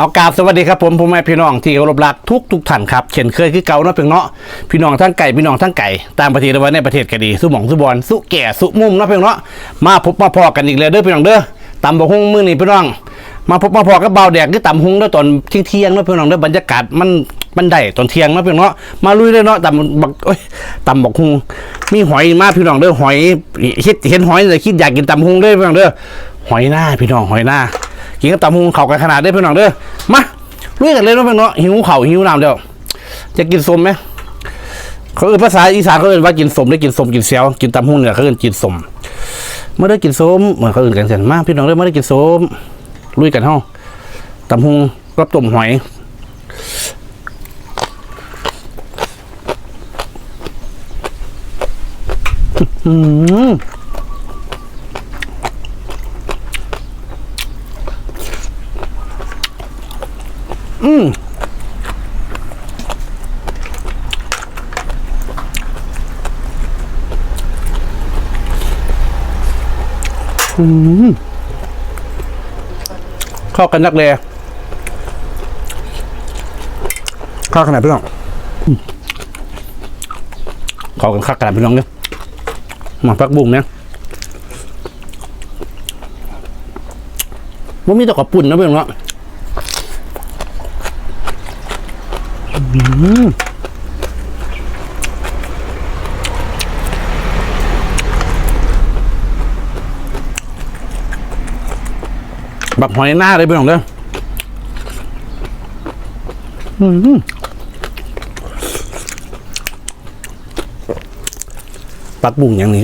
เอากราบสวัสดีครับผมผมแม่พี่น้องที่เคารพรักทุกทุกท่านครับเช่นเคยคือเก่าเนาะเพียงเนาะพี่น้องทั้งไก่พี่น้องทั้งไก่ตามประเทศว่าในประเทศก็ดีสุหมองสุบอลสุแก่สุมุมเนาะเพียงเนาะมาพบมาพอกันอีกแล้วเด้อพี่น้องเด้อตำบกฮุ้งมือนี้พี่น้อง มาพบมาพอกับเบาแดกคือตำฮุ้งเด้อตอนเที่ยงเที่ยงเนาะพี่น้องเด้อบรรยากาศมันมันได้ตอนเที่ยงเนาะพี่น้องเนาะมาลุยเลยเนาะตำบักเอ้ยตำบักฮุ้งมีหอยมาพี่น้องเด้อหอยคิดเห็นหอยเลยคิดอยากกินตำฮุ้งเด้อพี่น้องเด้อหอยหน้าพี่น้องหอยหน้า กินกับตำฮุงเข่ากันขนาดได้อพี่อนน้องเด้อมาลุยกันเลยเนาะพี่น้องหิวเข่าหิวน้ำเดียวจะกินสมไหมเขาเอ่นภาษาอีสานเขาเอ่นว่ากินสมได้กินสมกินเซียวกินตำฮุงเนี่ยเขาเอ่นกินสมเมื่อได้กินสมเหมือนเขาเอ่นกันเสร็จมาพี่น้องเด้อเมื่อได้กินสมลุยกันห้องตำฮุงกับต้มหอยอืม อืมเข้ากันนักเลยเข้าขนาดพี่น้องอืมเข้ากันคักขนาดพี่น้องเนี่ยมาพักบุ้งเนี่ยว่ามีแต่กระปุ่นนะพี่องเนาะ แบักหอยหน้าเลยพี่น้องเด้ออืมปักบุ่งอย่างนี้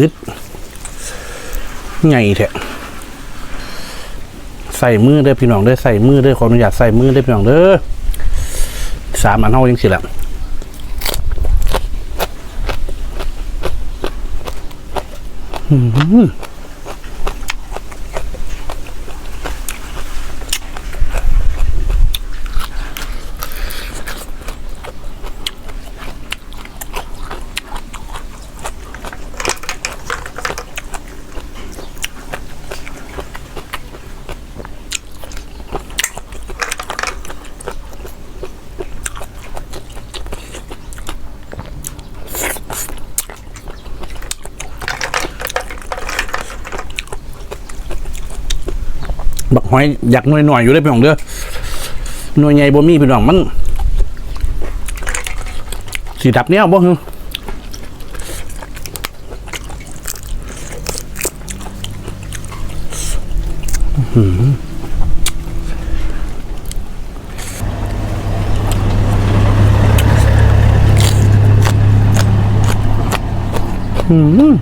คือไงแท้ใส่มือเด้พี่น้องเด้ใส่มือเด้ขออนุญาตใส่มือเด้พี่น้องเด้อ สามอันเท่ายังสิละอืม บักหอยอยากหน่วยหน่อยอยู่ได้พี่น้องเด้อหน่วยใหญ่บ่มีพี่น้องมันสีดับเนี้ยบ่ฮึอื้อหืออืม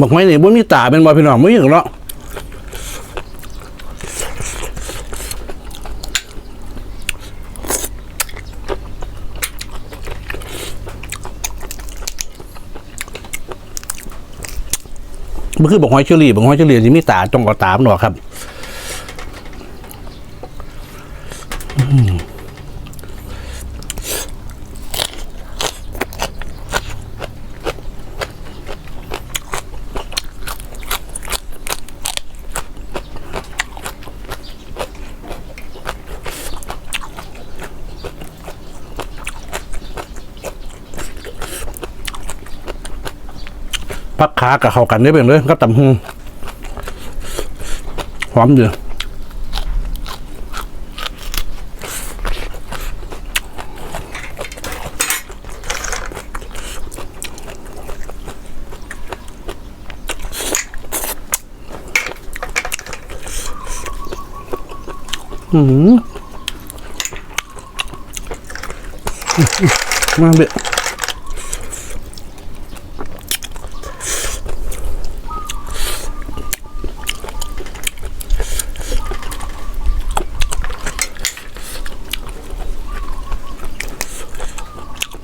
บอกไม่นี่บ่มีตาเป็นบ่พี่น้องบ่มีหรอกเนาะมันคือบอกหอยเชอรี่บอกหอยเชอรี่ที่มีตาจงกับตามหนอครับ พักขากับเข้ากันได้เป็นเลยก็ตำหูหอมดีอืมมาเบ็ด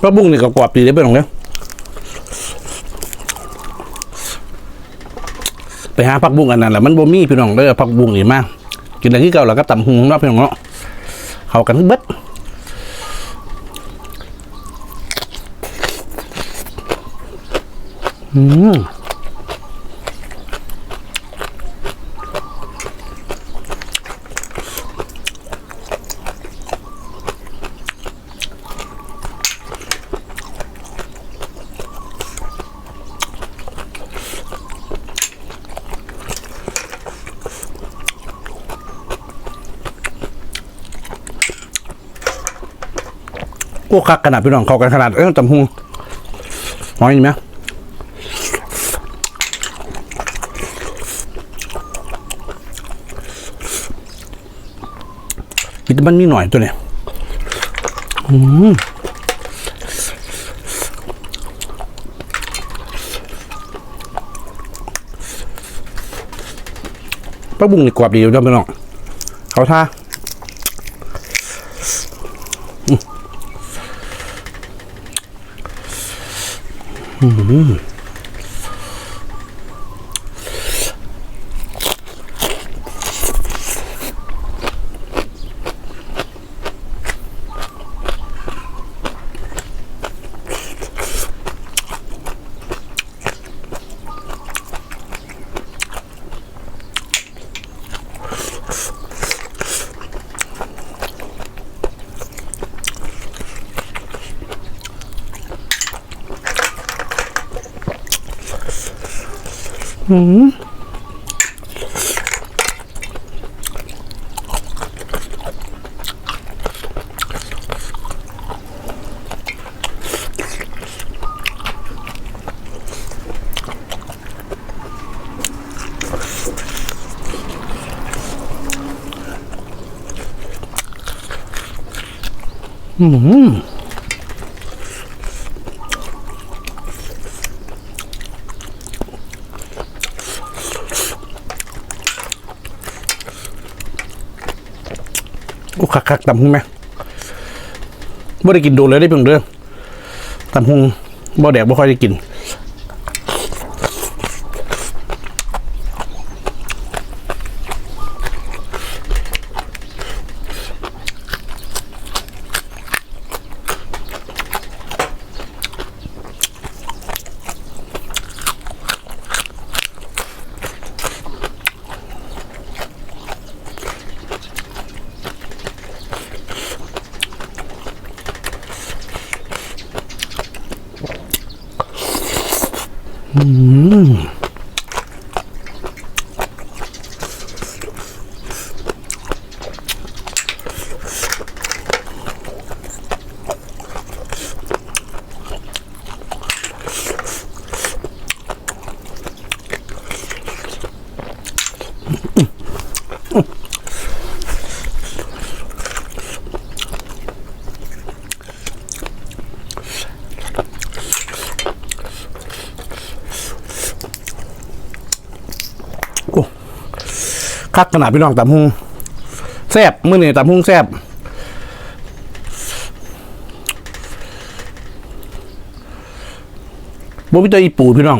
ก็บุ้งนี่ก็กรอบดีเลยไปลองเลยไปหาผักบุ้งอันนั้นแหละมันบ่มีพี่น้องเด้อผักบุ้งนี่มากกินอะไรที่เก่าแล้วก็ตำหุงเนาะพี่น้องเนาะเข้ากันเบิดอืม โอ้คักขนาดพี่น้องเขากันขนาดเอ้ยตำหุงหอยนี่ไหมกินแต่มันมีหน่อยตัวเนี่ยอืมปลาบุ้งนี่กรอบดีอยู่ด้วยพี่น้องเขาท่า 嗯. 음. 음. โอ้คักคักตำหงไหมบ่ได้กินโดนเลยได้เพียงเด้อตำหงบ่แดกบ่ค่อยได้กิน โคักขนาดพี่น้องตำหงแซ่บมื้อนี้ตำหงแซบบ่มีแต่อีปูพี่น้อง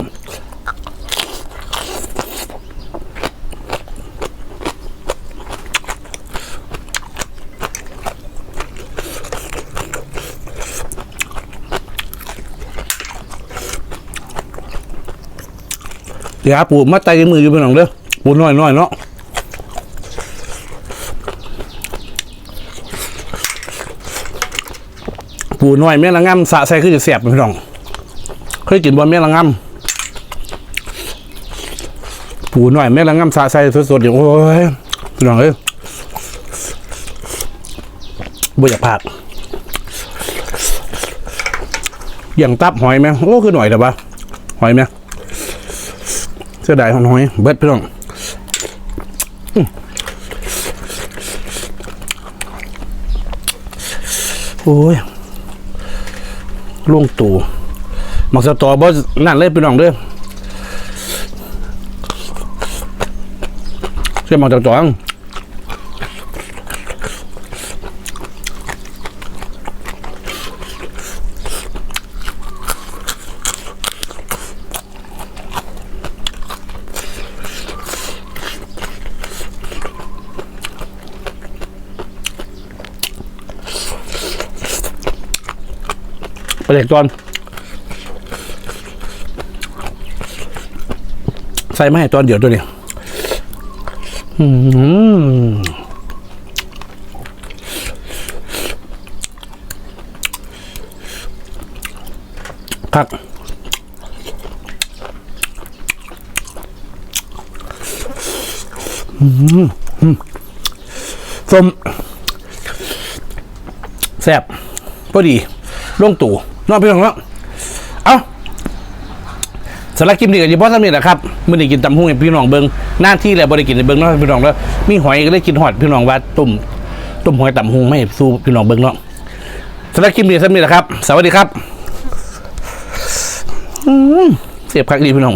เดี๋ยวปูมาไตมืออยู่พี่น้องเด้อปูน้อยน้อยๆเนาะ ปูน้อยแม่ละงำสะใส่คือจะเสียบพี่น้องเคยกินบอลแม่ละงำปูน้อยแม่ละงำสะใส่สดๆอยู่โอ้ยพี่น้องเอ้ยบ่อยากพลาดอย่างตับหอยไหมโอ้คือหน่อยแต่ว่าหอยไหมเสียดายหอยเบิดพี่น้องโอ้ย ล่วงตูหมักสตอบ่นั่นเลยพี่น้องเด้อเสียหมักสตอ ประเด็กตอนใส่ไมาให้ตอนเดียวตัวนี้อืมครับส้มแซ่บพอดีลงตู่ นอกพี่น้องเนาะเอาสารบคลิปนี้ก็อยิ่าพอสำเร็จนะครับมื่อนี้กินตำหุ้งให้พี่น้องเบิ้งหน้าที่แล้วบริกินในเบิ้งเนาะพี่น้องแล้วมีหอยก็เลยกินหอดพี่น้องว่าตุ่มตุ่มหอยตำหุ้งไม่ให้สู้พี่น้องเบิ้งเนาะสารบคลิปนี้สำเร็จนะครับ สวัสดีครับอืมเสียบคักดีพี่น้อง